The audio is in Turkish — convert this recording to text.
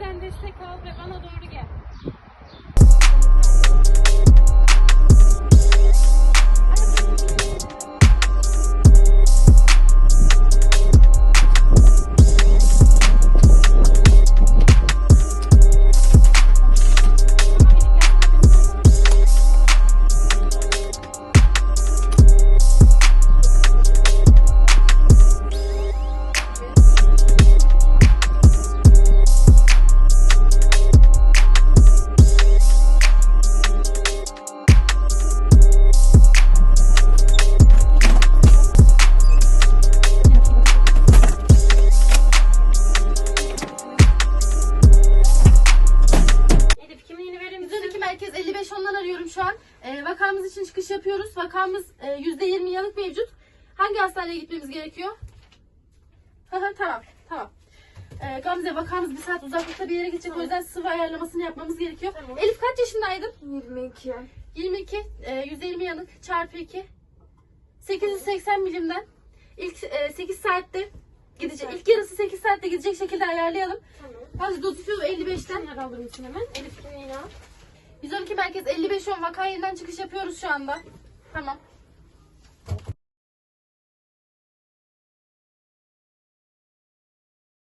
bizden destek al ve bana doğru gel. Çıkış yapıyoruz. Vakamız e, %20 yanık mevcut. Hangi hastaneye gitmemiz gerekiyor? Tamam, tamam. Ee, Gamze vakamız bir saat uzaklıkta bir yere gidecek. O yüzden sıvı ayarlamasını yapmamız gerekiyor. Tamam. Elif kaç yaşındaydın? 22. 22, e, %20 yanık çarpı 2. 880 milimden ilk e, 8 saatte gidecek. İlk yarısı 8 saatte gidecek şekilde ayarlayalım. Tamam. Hadi dozu 55'ten. Kimler alır mısın hemen? Elif al. 112 merkez 55 10 vaka yerinden çıkış yapıyoruz şu anda. Tamam.